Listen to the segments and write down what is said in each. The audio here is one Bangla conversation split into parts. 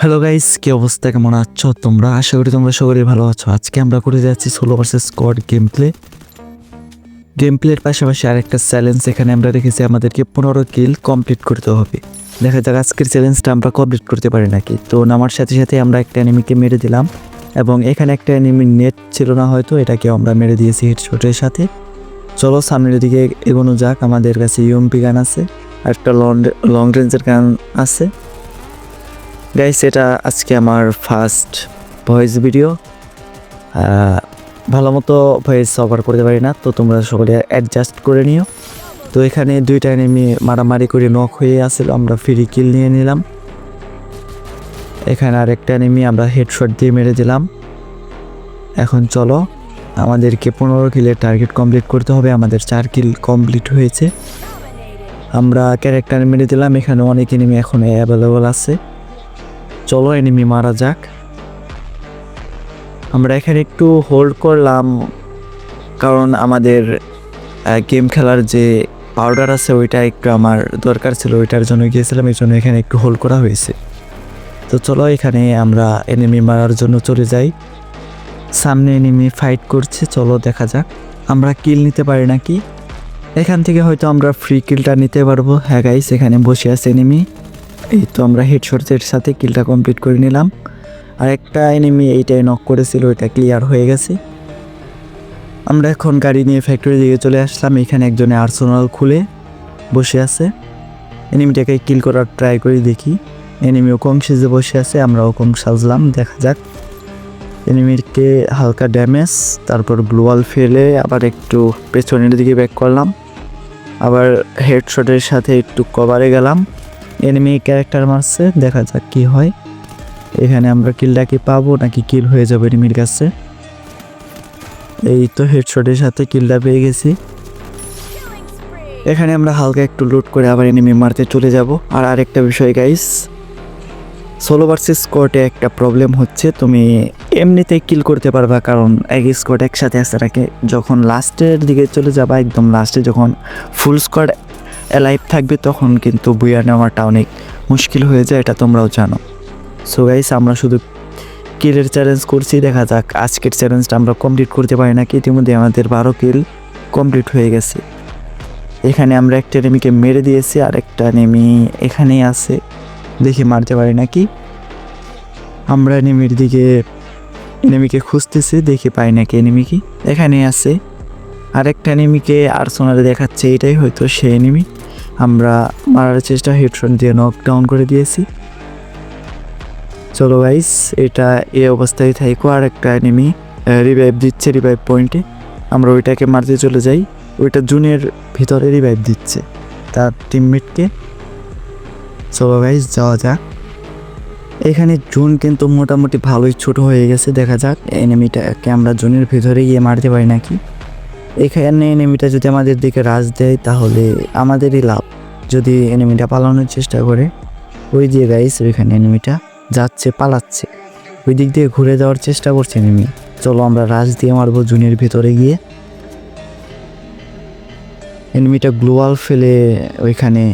হ্যালো গাইস কি অবস্থা? কেমন আছো তোমরা? আশা করি তোমরা সকলেই ভালো আছো। আজকে আমরা করে যাচ্ছি ষোলো versus squad game play game প্লের পাশাপাশি আরেকটা চ্যালেঞ্জ এখানে আমরা রেখেছি, আমাদেরকে পনেরো কিল কমপ্লিট করতে হবে। দেখা যাক আজকের চ্যালেঞ্জটা আমরা কমপ্লিট করতে পারি নাকি। তো নামার সাথে সাথে আমরা একটা অ্যানিমিকে মেরে দিলাম, এবং এখানে একটা অ্যানিমির নেট ছিল না হয়তো এটাকে আমরা মেরে দিয়েছি হেডশটের সাথে। চলো সামনের দিকে এগোনো যাক, আমাদের কাছে ইউএমপি গান আছে, আর একটা লং লং রেঞ্জের গান আছে। গাইস এটা আজকে আমার ফার্স্ট ভয়েস ভিডিও ভালো মতো ভয়েস কভার করতে পারি না, তো তোমরা সকলে অ্যাডজাস্ট করে নিও। তো এখানে দুইটা এনিমি মারামারি করে নক হয়ে আসলো, আমরা ফ্রি কিল নিয়ে নিলাম। এখানে আরেকটা এনিমি আমরা হেডশট দিয়ে মেরে দিলাম। এখন চলো, আমাদেরকে পনেরো কিলের টার্গেট কমপ্লিট করতে হবে, আমাদের চার কিল কমপ্লিট হয়েছে। আমরা ক্যারেক্টার মেরে দিলাম, এখানে অনেক এনিমি এখন অ্যাভেলেবল আছে। চলো এনিমি মারা যাক। আমরা এখানে একটু হোল্ড করলাম, কারণ আমাদের গেম খেলার যে পাউডার আছে ওইটা একটু আমার দরকার ছিল, ওইটার জন্য গিয়েছিলাম, এই জন্য এখানে একটু হোল্ড করা হয়েছে। তো চলো এখানে আমরা এনিমি মারার জন্য চলে যাই। সামনে এনিমি ফাইট করছে, চলো দেখা যাক। আমরা কিল নিতে পারি নাকি? এখান থেকে হয়তো আমরা ফ্রি কিলটা নিতে পারব। হ্যাঁ গাইস এখানে বসে আছে এনিমি এই তো আমরা হেডশটের সাথে কিলটা কমপ্লিট করে নিলাম। আর একটা এনিমি এইটাই নক করেছিল, ওইটা ক্লিয়ার হয়ে গেছে। আমরা এখন গাড়ি নিয়ে ফ্যাক্টরি দিকে চলে আসলাম, এখানে একজনে আর্সোনাল খুলে বসে আছে। এনিমিটাকে কিল করার ট্রাই করে দেখি। এনিমি ওকং সেজে বসে আছে আমরা ওকং সাজলাম, দেখা যাক। এনিমিরকে হালকা ড্যামেজ তারপর গ্লোয়াল ফেলে আবার একটু পেছনের দিকে ব্যাক করলাম। আবার হেডশটের সাথে একটু কভারে গেলাম। এনিমি ক্যারেক্টার মারছে, দেখা যাক কি হয়। এখানে আমরা কিলটা কি পাবো নাকি কিল হয়ে যাবে এনিমির কাছে। এই তো হেডশটের সাথে কিলটা পেয়ে গেছি। এখানে আমরা হালকা একটু লুট করে আবার এনিমি মারতে চলে যাব। আর আরেকটা বিষয় গাইস সোলো ভার্সেস স্কোয়াডে একটা প্রবলেম হচ্ছে। তুমি এমনিতেই কিল করতে পারবা, কারণ এক স্কোয়াড একসাথে আসতে থাকে যখন লাস্টের দিকে চলে যাবা, একদম লাস্টে যখন ফুল স্কোয়াড অ্যালাইভ থাকবে তখন কিন্তু বুয়া নেওয়াটা অনেক মুশকিল হয়ে যায়, এটা তোমরাও জানো। সো গাইস আমরা শুধু কিলের চ্যালেঞ্জ করছি, দেখা যাক আজকের চ্যালেঞ্জটা আমরা কমপ্লিট করতে পারি নাকি। ইতিমধ্যে আমাদের বারো কিল কমপ্লিট হয়ে গেছে। এখানে আমরা একটা নেমিকে মেরে দিয়েছি, আর একটা নেমি এখানেই আছে। দেখি মারতে পারি নাকি? আমরা নেমির দিকে এনিমিকে খুঁজতেছি, দেখি পাই নাকি এনিমি কি? এখানে আছে। আরেকটা এনিমিকে আর্সোনালে দেখাচ্ছে, এটাই হয়তো সেই এনিমি আমরা মারার চেষ্টা হেডফোন দিয়ে নক ডাউন করে দিয়েছি। চলো গাইস এটা এ অবস্থায় থাইকো আর একটা এনিমি রিভাইভ দিচ্ছে রিভাইভ পয়েন্টে আমরা ওইটাকে মারতে চলে যাই। ওইটা জুনের ভিতরে রিভাইভ দিচ্ছে, তার টিমমেটকে চলো গাইস যাওয়া যাক। এখানে জুন কিন্তু মোটামুটি ভালোই ছোট হয়ে গেছে, দেখা যাক এনিমিটাকে আমরা জুনের ভিতরে গিয়ে মারতে পারি নাকি। এখানে এনিমিটা যদি আমাদের দিকে রাজ দেয়, তাহলে আমাদেরই লাভ। যদি এনিমিটা পালানোর চেষ্টা করে, ওই দিয়ে গাইস ওইখানে এনিমিটা যাচ্ছে, পালাচ্ছে। ওই দিক দিয়ে ঘুরে যাওয়ার চেষ্টা করছে এনিমি চলো আমরা রাজ দিয়ে মারবো জুনের ভিতরে গিয়ে। এনিমিটা গ্লোয়াল ফেলে ওইখানে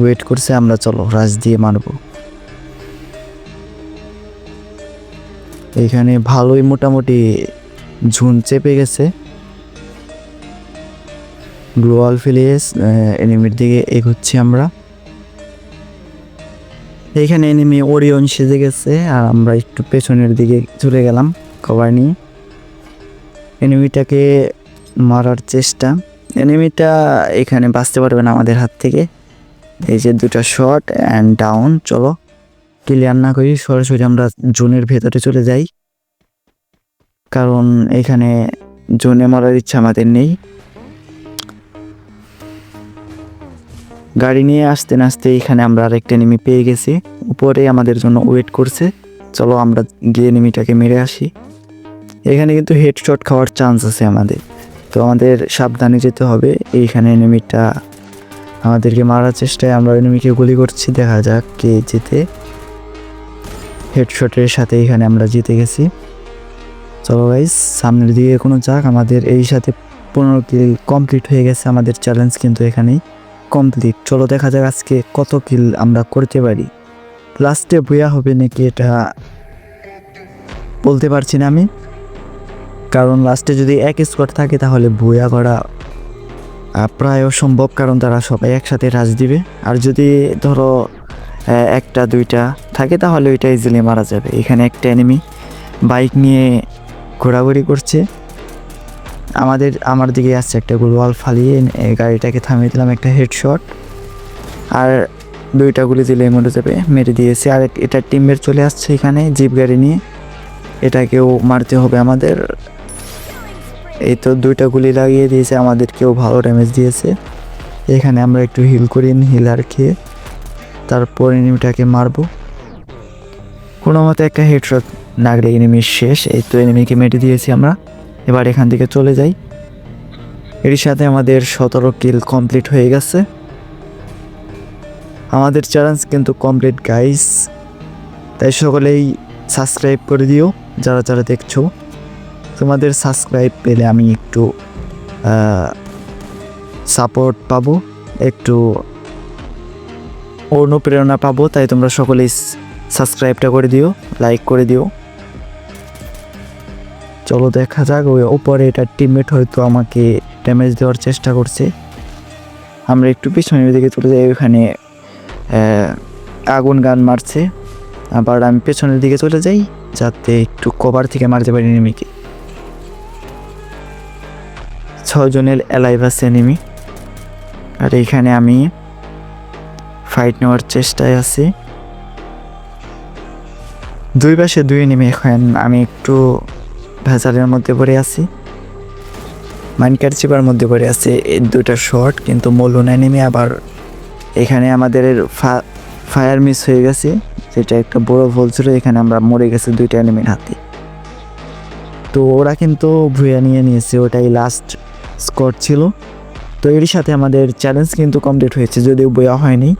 ওয়েট করছে, আমরা চলো রাজ দিয়ে মারবো। এইখানে ভালোই মোটামুটি ঝুন চেপে গেছে। গ্লোয়াল ফেলে এনিমির দিকে এগোচ্ছি আমরা। এইখানে এনিমি ওরিয়ন সেজে গেছে, আর আমরা একটু পেছনের দিকে চলে গেলাম কভার নিয়ে। এনিমিটাকে মারার চেষ্টা। এনিমিটা এখানে বাঁচতে পারবে না আমাদের হাত থেকে। এই যে দুটা শট অ্যান্ড ডাউন চলো। ক্লিয়ার না করি, সরাসরি আমরা জোনের ভেতরে চলে যাই। কারণ এখানে জোনে মারার ইচ্ছা আমাদের নেই। গাড়ি নিয়ে আসতে না আসতে এখানে আমরা আরেকটা নেমি পেয়ে গেছি। উপরে আমাদের জন্য ওয়েট করছে। চলো আমরা গিয়ে নেমিটাকে মেরে আসি। এখানে কিন্তু হেডশট খাওয়ার চান্স আছে আমাদের। তো আমাদের সাবধানে যেতে হবে। এইখানে নেমিটা আমাদেরকে মারার চেষ্টায় আমরা এনিমিকে গুলি করছি। দেখা যাক কে জিতে। হেডশটের সাথে এখানে আমরা জিতে গেছি। চলো গাইস সামনের দিকে কোনো যাক। আমাদের এই সাথে পনেরো কিল কমপ্লিট হয়ে গেছে আমাদের চ্যালেঞ্জ কিন্তু এখানেই। কমপ্লিট চলো দেখা যাক আজকে কত কিল আমরা করতে পারি। লাস্টে বইয়া হবে নাকি এটা বলতে পারছি না আমি। কারণ লাস্টে যদি এক স্কোয়াড থাকে তাহলে বইয়া করা প্রায় অসম্ভব, কারণ তারা সবাই একসাথে রাজ দিবে। আর যদি ধরো একটা, দুইটা থাকে তাহলে ওইটা ইজিলি মারা যাবে। এখানে একটা এনিমি বাইক নিয়ে ঘোরাঘুরি করছে। আমাদের, আমার দিকে আসছে একটা গোলওয়াল ফালিয়ে গাড়িটাকে থামিয়ে দিলাম একটা হেডশট আর দুইটা গুলি দিলে মরে যাবে, মেরে দিয়েছে। আর এটা টিমমেট চলে আসছে এখানে জিপ গাড়ি নিয়ে। এটাকেও মারতে হবে আমাদের। এই তো দুইটা গুলি লাগিয়ে দিয়েছে, আমাদেরকেও ভালো ড্যামেজ দিয়েছে। এখানে আমরা একটু হিল করি হিলার খেয়ে। তারপর এনিমিটাকে মারবো। কোনো মতে একটা হেডশট লাগলে এনিমি শেষ। এই তো এনিমিকে মেরে দিয়েছি আমরা। এবার এখান থেকে চলে যাই। এর সাথে আমাদের সতেরো কিল কমপ্লিট হয়ে গেছে। আমাদের চ্যালেঞ্জ কিন্তু কমপ্লিট গাইস তাই সকলেই সাবস্ক্রাইব করে দিও, যারা যারা দেখছ। তোমাদের সাবস্ক্রাইব পেলে আমি একটু সাপোর্ট পাবো, একটু অনুপ্রেরণা পাবো। তাই তোমরা সকলেই সাবস্ক্রাইবটা করে দিও লাইক করে দিও। চলো দেখা যাক ওই ওপরে এটা টিমমেট হয়তো আমাকে ড্যামেজ দেওয়ার চেষ্টা করছে। আমরা একটু পিছনের দিকে চলে যাই আহ, আগুন গান মারছে। আবার আমি পেছনের দিকে চলে যাই যাতে একটু কভার থেকে মারতে পারি এনিমিকে ছজনের অ্যালাইভ আছে এনিমি আর এইখানে আমি ফাইট নেওয়ার চেষ্টায় আছি। দুই পাশে দুই এনিমি এখন আমি একটু ভেজালের মধ্যে পড়ে আছি। মাইনকার চিপার মধ্যে পড়ে আছে। এই দুটা শর্ট কিন্তু মূল্য নেমে আবার এখানে আমাদের ফায়ার মিস হয়ে গেছে। যেটা একটা বড় ভুল ছিল, এখানে আমরা মরে গেছি দুইটা এনিমির হাতে। তো ওরা কিন্তু ভুয়া নিয়ে নিয়েছে, ওটাই লাস্ট স্কোর ছিল। তো এর সাথে আমাদের চ্যালেঞ্জ কিন্তু কমপ্লিট হয়েছে, যদিও বইয়া হয়নি।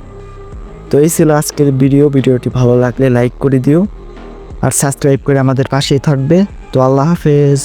তো এই ছিল আজকের ভিডিও ভিডিওটি ভালো লাগলে লাইক করে দিও। আর সাবস্ক্রাইব করে আমাদের পাশেই থাকবে। তো আল্লাহ হাফেজ।